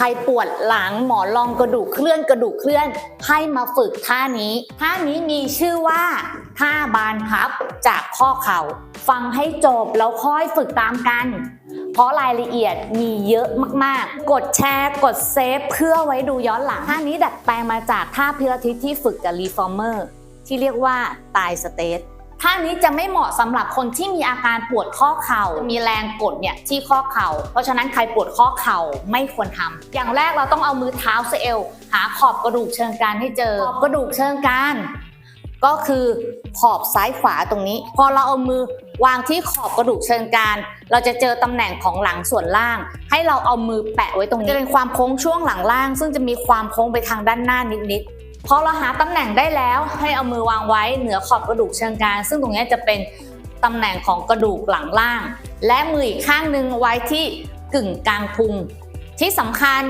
ใครปวดหลังหมอนรองกระดูกเคลื่อนกระดูกเคลื่อน ให้มาฝึกท่านี้ ท่านี้มีชื่อว่าท่าบานพับจากข้อเข่า ฟังให้จบแล้วค่อยฝึกตามกัน เพราะรายละเอียดมีเยอะมากๆ กดแชร์ กดเซฟเพื่อไว้ดูย้อนหลัง ท่านี้ดัดแปลงมาจากท่าพิลาทิสที่ฝึกกับรีฟอร์เมอร์ที่เรียกว่าตายสเตท ท่านี้จะไม่เหมาะสำหรับคนที่มีอาการปวดข้อเข่า มีแรงกดเนี่ยที่ข้อเข่า เพราะฉะนั้นใครปวดข้อเข่าไม่ควรทำอย่างแรกเราต้องเอามือเท้าเซเอลหาขอบกระดูกเชิงกรานให้เจอ ขอบกระดูกเชิงกรานก็คือขอบซ้ายขวาตรงนี้ พอเราเอามือวางที่ขอบกระดูกเชิงกรานเราจะเจอตำแหน่งของหลังส่วนล่าง ให้เราเอามือแปะไว้ตรงนี้จะเป็นความโค้งช่วงหลังล่าง ซึ่งจะมีความโค้งไปทางด้านหน้านิดๆ พอเราหาตำแหน่งได้แล้วให้เอามือวางไว้เหนือขอบกระดูกเชิงกรานซึ่งตรงนี้จะเป็นตำแหน่งของกระดูกหลังล่าง และมืออีกข้างหนึ่งไว้ที่กึ่งกลางพุงที่สำคัญ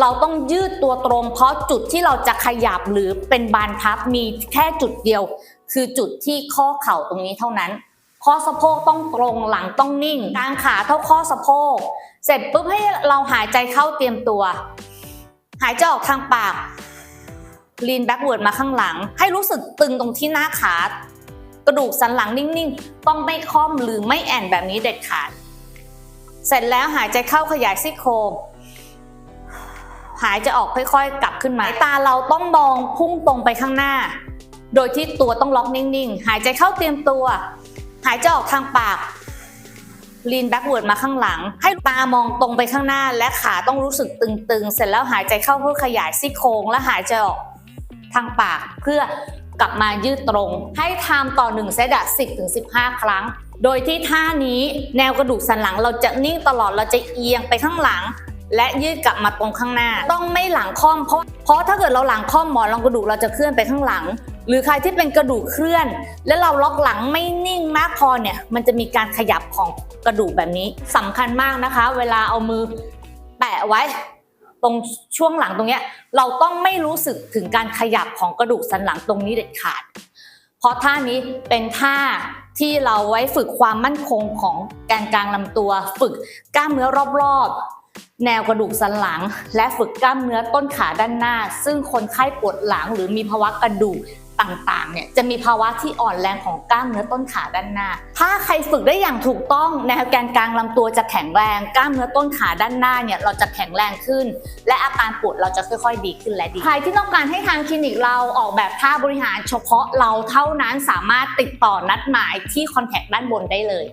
เราต้องยืดตัวตรง เพราะจุดที่เราจะขยับหรือเป็นบานพับมีแค่จุดเดียว คือจุดที่ข้อเข่าตรงนี้เท่านั้น ข้อสะโพกต้องตรงหลังต้องนิ่งกางขาเท่าข้อสะโพก เสร็จปุ๊บให้เราหายใจเข้าเตรียมตัว หายใจออกทางปาก ลีนแบ็กเวิร์ดมาข้างหลัง ให้รู้สึกตึงตรงที่หน้าขา กระดูกสันหลังนิ่งๆ ต้องไม่ค่อมหรือไม่แอนแบบนี้เด็ดขาด เสร็จแล้วหายใจเข้าขยายซี่โครงหายใจออกค่อยๆ กลับขึ้นมาตาเราต้องมองพุ่งตรงไปข้างหน้า โดยที่ตัวต้องล็อกนิ่งๆ หายใจเข้าเตรียมตัว หายใจออกทางปากลีนแบ็กเวิร์ดมาข้างหลัง ให้ตามองตรงไปข้างหน้าและขาต้องรู้สึกตึงๆ เสร็จแล้วหายใจเข้าเพื่อขยายซี่โครงและหายใจออก ทางปากเพื่อกลับมายืดตรง ให้ทำต่อ1เซตอะ10ถึง15 ครั้ง โดยที่ท่านี้แนวกระดูกสันหลังเราจะนิ่งตลอดเราจะเอียงไปข้างหลัง และยืดกลับมาตรงข้างหน้า ต้องไม่หลังค่อมเพราะเพราะถ้าเกิดเราหลังค่อมหมอนรองกระดูกเราจะเคลื่อนไปข้างหลัง หรือใครที่เป็นกระดูกเคลื่อน แล้วเราล็อกหลังไม่นิ่งมากพอเนี่ยมันจะมีการขยับของกระดูกแบบนี้สำคัญมากนะคะ เวลาเอามือแปะไว้ ตรงช่วงหลังตรงเนี้ยเราต้องไม่รู้สึกถึงการขยับของกระดูกสันหลังตรงนี้เด็ดขาด เพราะท่านี้เป็นท่าที่เราไว้ฝึกความมั่นคงของแกนกลางลำตัว ฝึกกล้ามเนื้อรอบๆ แนวกระดูกสันหลัง และฝึกกล้ามเนื้อต้นขาด้านหน้า ซึ่งคนไข้ปวดหลังหรือมีภาวะกระดูก ต่างๆ เนี่ยจะมีภาวะที่อ่อนแรงของกล้ามเนื้อต้นขาด้านหน้า ถ้าใครฝึกได้อย่างถูกต้องแนวแกนกลางลำตัวจะแข็งแรง กล้ามเนื้อต้นขาด้านหน้าเนี่ยเราจะแข็งแรงขึ้น และอาการปวดเราจะค่อยๆ ดีขึ้นและดี ใครที่ต้องการให้ทางคลินิกเราออกแบบท่าบริหารเฉพาะเราเท่านั้นสามารถติดต่อนัดหมายที่คอนแทคด้านบนได้เลย